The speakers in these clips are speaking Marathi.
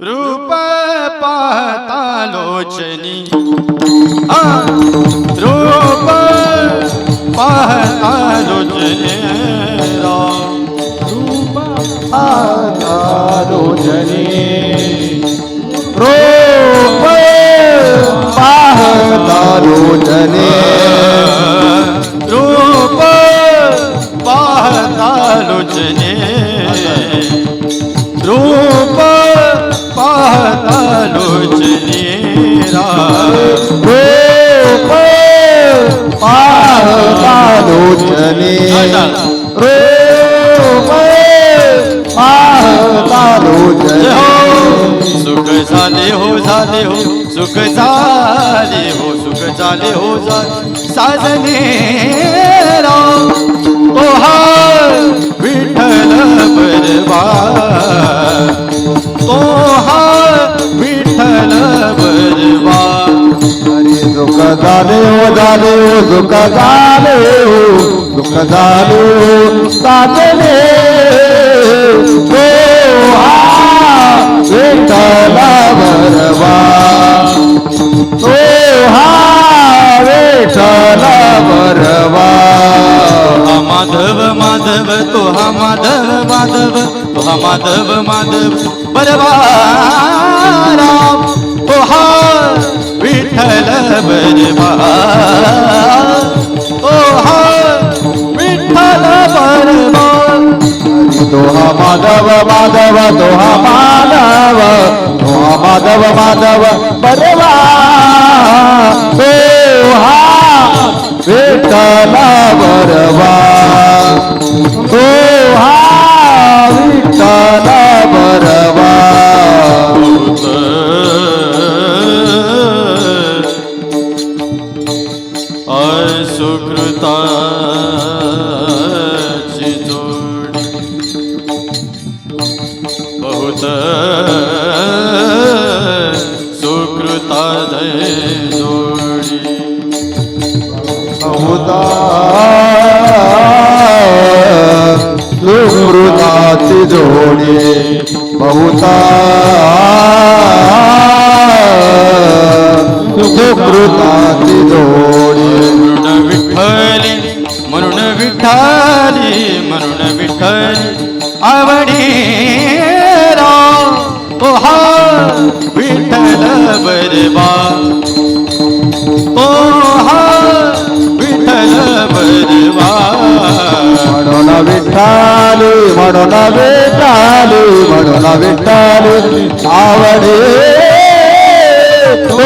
રૂપ પાતા લોચની આ મારું જને રૂપ પહતાલુ જને રૂપ પહતાલુ જને રા રૂપ પહતાલુ જને सुख झाले हो जा साजने राम तोहा विठ्ठल बरवा। तोहा विठ्ठल बरवा। अरे दुःख झाले हो झाले हो दुःख झाले हो दुःख झाले हो साधने माधव माधव तो हा माधव माधव तो हा माधव माधव. बरवा तो हा विठ्ठल बरबा तो हा विठ्ठल बरबा तो हा माधव माधव दोहा माधव दोहा माधव माधव. बरवा हा विठ्ठल बरवा दोहा विठ्ठला बरवा सुकृताची जोडी. बहुत सुकृता जोडी. बहुता जोडी बहुता सुकृताची जोडी म्हणून विठ्ठली म्हणून विठ्ठली म्हणून विठ्ठली आवडी राम ओ विठ्ठल बरबा ओ विठ्ठल बरबा म्हणून विठ्ठली म्हणून विठ्ठाली म्हणून विठ्ठल आवडे तो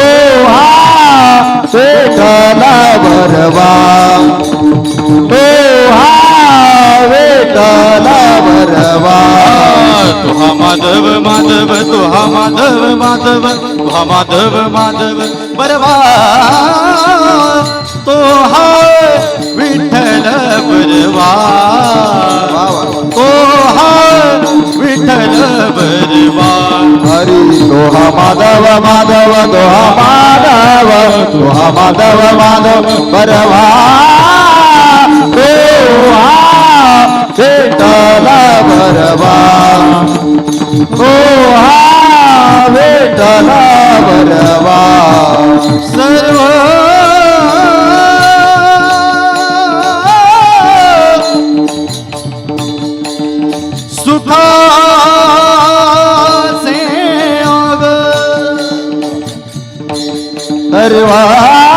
हा विठ्ठला बरवा तो हा विठ्ठला बरवा तुहा माधव माधव तुहा माधव माधव तुहा माधव माधव बरवा तो हा माधव माधव दोहा माधव दोहा माधव माधव परवा. दोहा विठ्ठला भरवा. दोहा विठ्ठला भरवा. सर्व सुखाचे सर्वा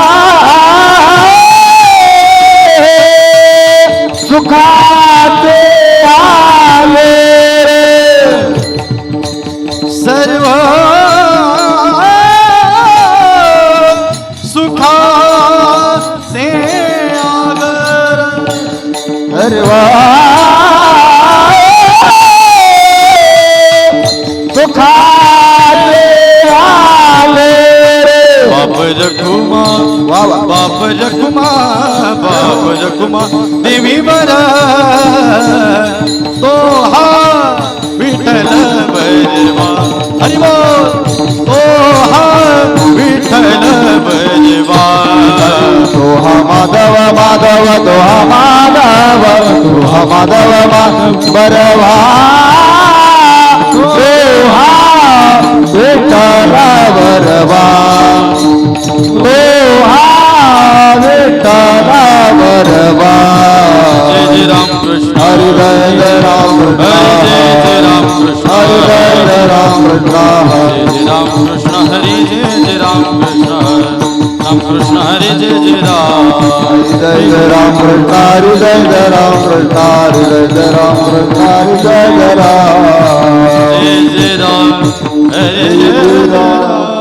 रखुमा वा बाप रखुमा बाप रखुमा देवी बरा तो हा विठल बजवा. हरि बोल. तो हा विठल बजवा. तो हा माधव माधव तो हा माधव तो हा माधव बरवा. Jai Ram. Hare Jai Ram Krishna Hare Ram. Krishna Hare Jai Ram Ram Krishna Hare Ram Ram. Krishna Hare Jai Ram Krishna Hare Jai Ram. Krishna Hare Ram Ram Hare Ram.